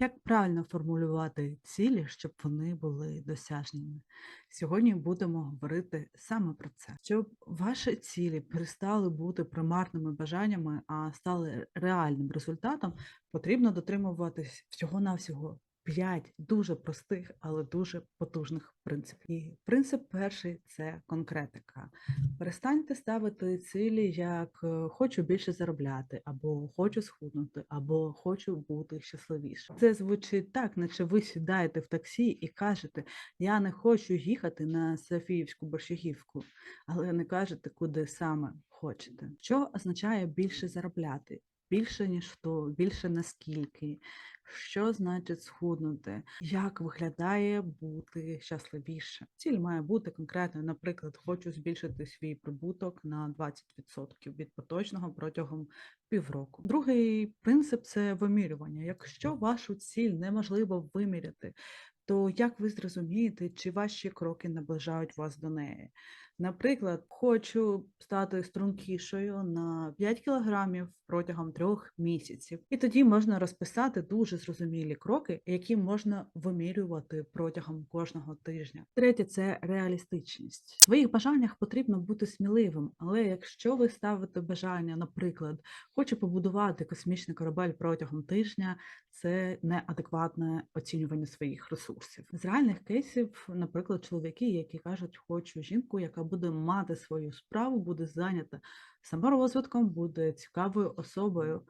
Як правильно формулювати цілі, щоб вони були досяжними? Сьогодні будемо говорити саме про це. Щоб ваші цілі перестали бути примарними бажаннями, а стали реальним результатом, потрібно дотримуватись всього-навсього 5 дуже простих, але дуже потужних принципів. І принцип перший це конкретика. Перестаньте ставити цілі як е, хочу більше заробляти, або хочу схуднути, або хочу бути щасливішим. Це звучить так, наче ви сідаєте в таксі і кажете: Я не хочу їхати на Софіївську борщагівку, але не кажете, куди саме хочете. Що означає більше заробляти? Більше ніж хто, більше наскільки, що значить схуднути, як виглядає бути щасливіше. Ціль має бути конкретною, наприклад, хочу збільшити свій прибуток на 20% від поточного протягом півроку. Другий принцип це вимірювання. Якщо вашу ціль неможливо виміряти, то як ви зрозумієте, чи ваші кроки наближають вас до неї? Наприклад, хочу стати стрункішою на 5 кілограмів протягом трьох місяців, і тоді можна розписати дуже зрозумілі кроки, які можна вимірювати протягом кожного тижня. Третє це реалістичність. В своїх бажаннях потрібно бути сміливим, але якщо ви ставите бажання, наприклад, хочу побудувати космічний корабель протягом тижня, це неадекватне оцінювання своїх ресурсів. З реальних кейсів, наприклад, чоловіки, які кажуть, хочу жінку, яка буде мати свою справу, буде зайнята саморозвитком, буде цікавою особою.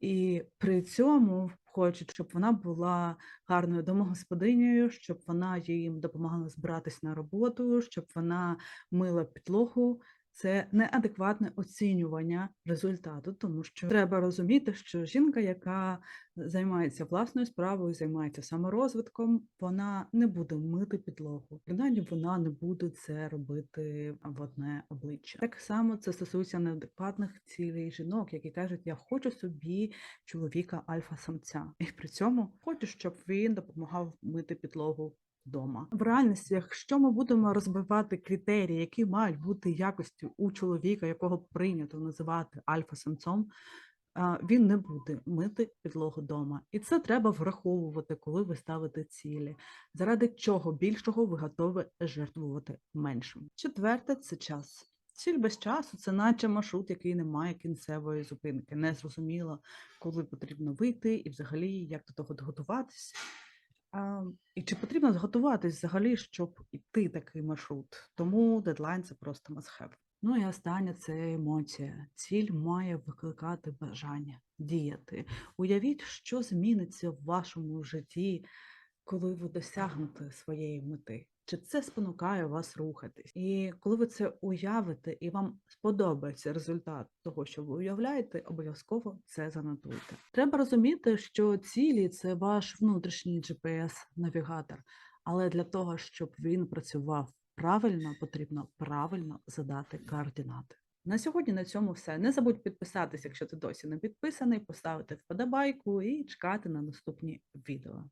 І при цьому хочуть, щоб вона була гарною домогосподинею, щоб вона їм допомагала збиратись на роботу, щоб вона мила підлогу. Це неадекватне оцінювання результату, тому що треба розуміти, що жінка, яка займається власною справою, займається саморозвитком, вона не буде мити підлогу. Принаймні вона не буде це робити в одне обличчя. Так само це стосується неадекватних цілей жінок, які кажуть, я хочу собі чоловіка альфа-самця, і при цьому хочу, щоб він допомагав мити підлогу вдома. В реальності, якщо ми будемо розбивати критерії, які мають бути якості у чоловіка, якого прийнято називати альфа-самцом, він не буде мити підлогу вдома. І це треба враховувати, коли ви ставите цілі, заради чого більшого ви готові жертвувати меншим. Четверте це час. Ціль без часу це наче маршрут, який не має кінцевої зупинки. Не зрозуміло, коли потрібно вийти, і взагалі як до того готуватись. А, і чи потрібно зготуватись взагалі, щоб іти такий маршрут? Тому дедлайн це просто have. Ну і останнє це емоція. Ціль має викликати бажання діяти. Уявіть, що зміниться в вашому житті, коли ви досягнете своєї мети. Чи це спонукає вас рухатись? І коли ви це уявите і вам сподобається результат того, що ви уявляєте, обов'язково це занотуйте. Треба розуміти, що цілі це ваш внутрішній GPS-навігатор, але для того, щоб він працював правильно, потрібно правильно задати координати. На сьогодні на цьому все. Не забудь підписатись, якщо ти досі не підписаний, поставити вподобайку і чекати на наступні відео.